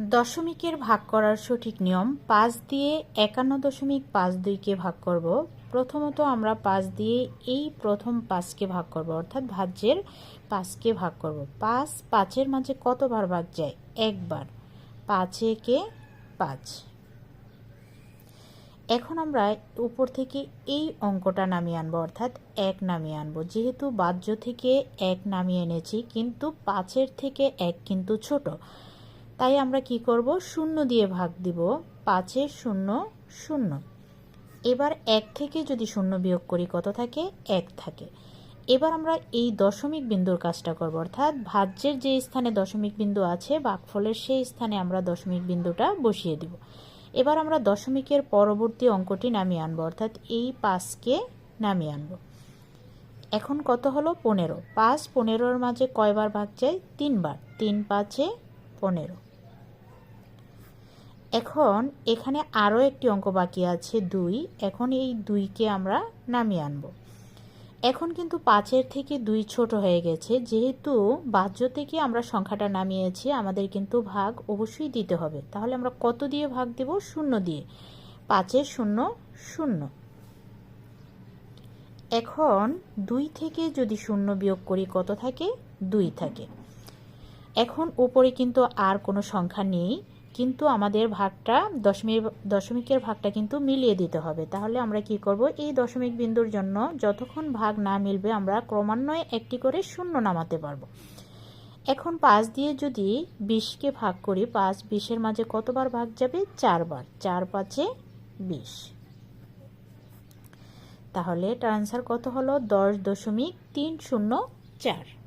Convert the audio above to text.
দশমিকের ভাগ করার সঠিক নিয়ম পাঁচ দিয়ে একান্ন দশমিক পাঁচ দুইকে ভাগ করব। প্রথমত আমরা পাঁচ দিয়ে এই প্রথম পাঁচকে ভাগ করব, অর্থাৎ ভাজ্যের পাঁচকে ভাগ করব। পাঁচ পাঁচের মাঝে কতবার ভাগ যায়? একবার। পাঁচ একে পাঁচ। এখন আমরা উপর থেকে এই অঙ্কটা নামিয়ে আনব, অর্থাৎ এক নামিয়ে আনব। যেহেতু বাহ্য থেকে এক নামিয়ে এনেছি, কিন্তু পাঁচের থেকে এক কিন্তু ছোট। তাই আমরা কি করব? শূন্য দিয়ে ভাগ দিব। পাঁচে শূন্য শূন্য। এবার এক থেকে যদি শূন্য বিয়োগ করি, কত থাকে? এক থাকে। এবার আমরা এই দশমিক বিন্দুর কাজটা করব। অর্থাৎ ভাজ্যের যে স্থানে দশমিক বিন্দু আছে বাঘফলের সেই স্থানে আমরা দশমিক বিন্দুটা বসিয়ে দিব। এবার আমরা দশমিকের পরবর্তী অঙ্কটি নামিয়ে আনব। অর্থাৎ এই পাঁচকে নামিয়ে আনব। এখন কত হলো? পনেরো। পাঁচ পনেরোর মাঝে কয়বার ভাগ যায় তিনবার। তিন পাঁচে পনেরো। এখন এখানে আরও একটি অঙ্ক বাকি আছে, দুই। এখন এই দুইকে আমরা নামিয়ে আনব। এখন কিন্তু পাঁচের থেকে দুই ছোট হয়ে গেছে। যেহেতু বাহ্য থেকে আমরা সংখ্যাটা নামিয়েছি, আমাদের কিন্তু ভাগ অবশ্যই দিতে হবে। তাহলে আমরা কত দিয়ে ভাগ দেব? শূন্য দিয়ে। পাঁচের শূন্য শূন্য। এখন দুই থেকে যদি শূন্য বিয়োগ করি, কত থাকে? দুই থাকে। এখন উপরে কিন্তু আর কোনো সংখ্যা নেই। কিন্তু আমাদের ভাগটা দশমিক দশমিকের ভাগটা কিন্তু মিলিয়ে দিতে হবে। তাহলে আমরা কি করব? এই দশমিক বিন্দুর জন্য যতক্ষণ ভাগ না মিলবে, আমরা ক্রমান্বয়ে একটি করে শূন্য নামাতে পারব। এখন পাঁচ দিয়ে যদি বিশকে ভাগ করি, পাঁচ বিশের মাঝে কতবার ভাগ যাবে? চারবার। চার পাঁচে বিশ। তাহলে এটার আনসার কত হলো? দশ দশমিক তিন শূন্য চার।